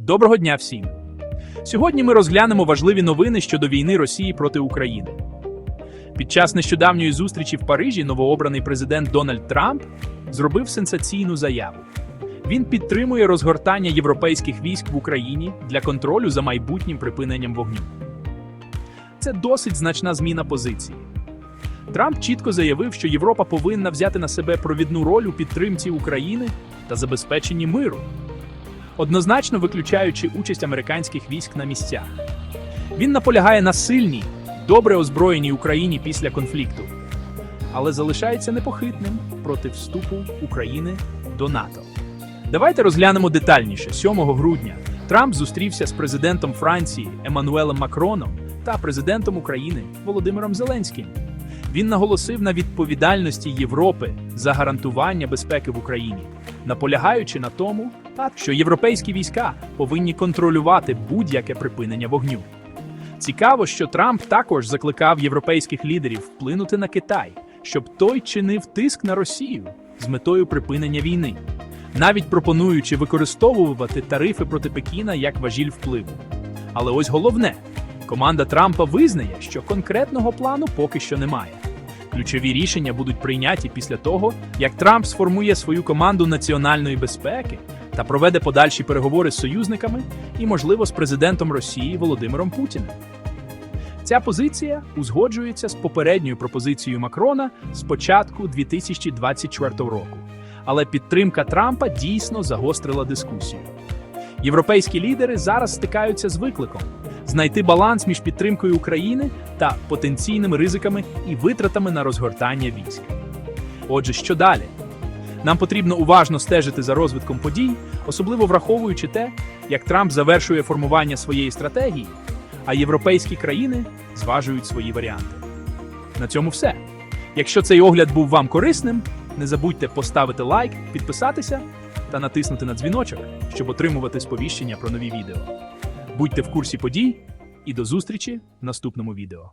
Доброго дня всім! Сьогодні ми розглянемо важливі новини щодо війни Росії проти України. Під час нещодавньої зустрічі в Парижі новообраний президент Дональд Трамп зробив сенсаційну заяву. Він підтримує розгортання європейських військ в Україні для контролю за майбутнім припиненням вогню. Це досить значна зміна позиції. Трамп чітко заявив, що Європа повинна взяти на себе провідну роль у підтримці України та забезпеченні миру однозначно виключаючи участь американських військ на місцях. Він наполягає на сильній, добре озброєній Україні після конфлікту, але залишається непохитним проти вступу України до НАТО. Давайте розглянемо детальніше. 7 грудня Трамп зустрівся з президентом Франції Еммануелем Макроном та президентом України Володимиром Зеленським. Він наголосив на відповідальності Європи за гарантування безпеки в Україні, наполягаючи на тому, що європейські війська повинні контролювати будь-яке припинення вогню. Цікаво, що Трамп також закликав європейських лідерів вплинути на Китай, щоб той чинив тиск на Росію з метою припинення війни, навіть пропонуючи використовувати тарифи проти Пекіна як важіль впливу. Але ось головне: команда Трампа визнає, що конкретного плану поки що немає. Ключові рішення будуть прийняті після того, як Трамп сформує свою команду національної безпеки та проведе подальші переговори з союзниками і, можливо, з президентом Росії Володимиром Путіним. Ця позиція узгоджується з попередньою пропозицією Макрона з початку 2024 року. Але підтримка Трампа дійсно загострила дискусію. Європейські лідери зараз стикаються з викликом знайти баланс між підтримкою України та потенційними ризиками і витратами на розгортання військ. Отже, що далі? Нам потрібно уважно стежити за розвитком подій, особливо враховуючи те, як Трамп завершує формування своєї стратегії, а європейські країни зважують свої варіанти. На цьому все. Якщо цей огляд був вам корисним, не забудьте поставити лайк, підписатися та натиснути на дзвіночок, щоб отримувати сповіщення про нові відео. Будьте в курсі подій і до зустрічі в наступному відео.